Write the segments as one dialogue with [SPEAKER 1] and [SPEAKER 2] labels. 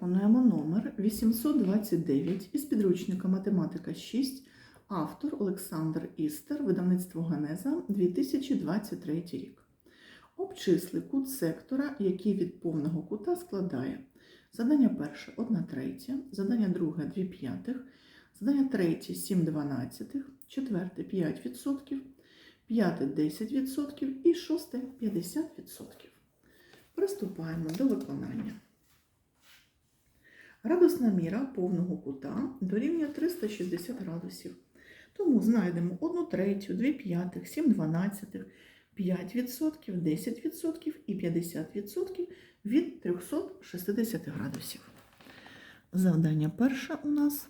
[SPEAKER 1] Виконуємо номер 829 із підручника Математика 6, автор Олександр Істер, видавництво Генеза 2023 рік. Обчисли кут сектора, який від повного кута складає. Задання перше 1 третя, задання друге 2 п'ятих, задання третє 7 дванадцятих, четверте 5%, п'яте 10% і шосте 50%. Приступаємо до виконання. Радусна міра повного кута дорівнює 360 градусів. Тому знайдемо 1 третю, 2 п'ятих, 7 дванадцятих, 5%, 10% і 50% від 360 градусів. Завдання перше у нас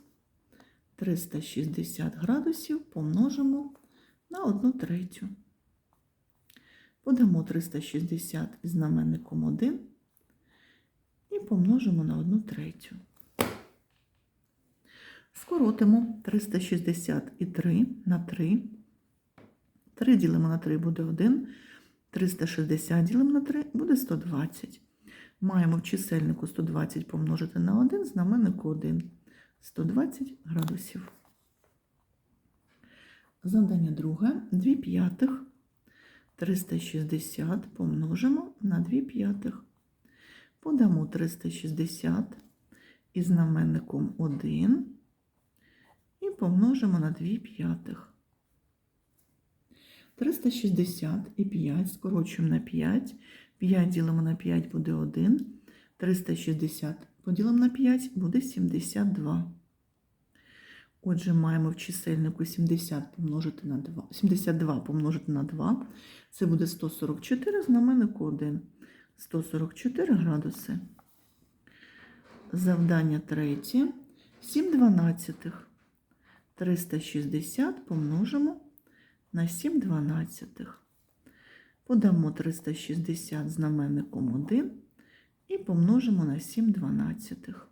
[SPEAKER 1] 360 градусів помножимо на 1 третю. Подамо 360 із знаменником 1 і помножимо на 1 третю. Скоротимо 363 на 3. 3 ділимо на 3 буде 1. 360 ділимо на 3 буде 120. Маємо в чисельнику 120 помножити на 1, знаменнику 1. 120 градусів. Завдання друге. 2 п'ятих. 360 помножимо на 2 п'ятих. Подамо 360 із знаменником 1 і помножимо на 2 п'ятих. 360 і 5 скорочуємо на 5. 5 ділимо на 5 буде 1. 360 поділимо на 5 буде 72. Отже, маємо в чисельнику 70 помножити на 2, 72 помножити на 2. Це буде 144, знаменнику 1. 144 градуси. Завдання третє. 7 дванадцятих. 360 помножимо на 7 дванадцятих. Подамо 360 знаменником 1 і помножимо на 7 дванадцятих.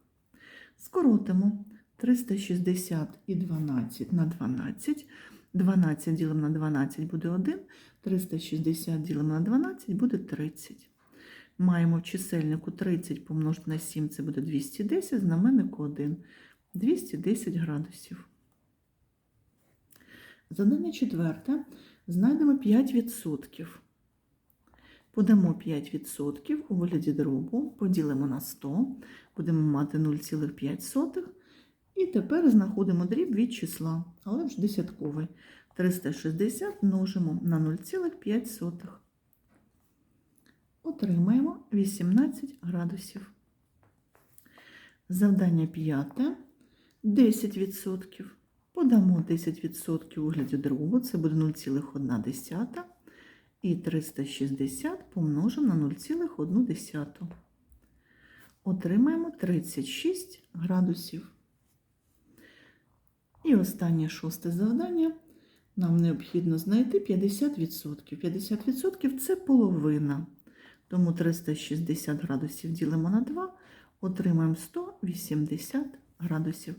[SPEAKER 1] Скоротимо 360 і 12 на 12. 12 ділимо на 12 буде 1. 360 ділимо на 12 буде 30. Маємо в чисельнику 30 помножити на 7, це буде 210, знаменнику 1. 210 градусів. Задання четверте. Знайдемо 5%. Подамо 5% у вигляді дробу, поділимо на 100, будемо мати 0,5. І тепер знаходимо дріб від числа, але вже десятковий. 360 множимо на 0,5. Отримаємо 18 градусів. Завдання п'яте. 10%. Подамо 10% у вигляді дробу, це буде 0,1. І 360 помножимо на 0,1. Отримаємо 36 градусів. І останнє шосте завдання. Нам необхідно знайти 50%. 50% це половина. Тому 360 градусів ділимо на 2, отримаємо 180 градусів.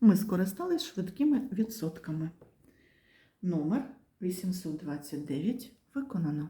[SPEAKER 1] Ми скористались швидкими відсотками. Номер 829 виконано.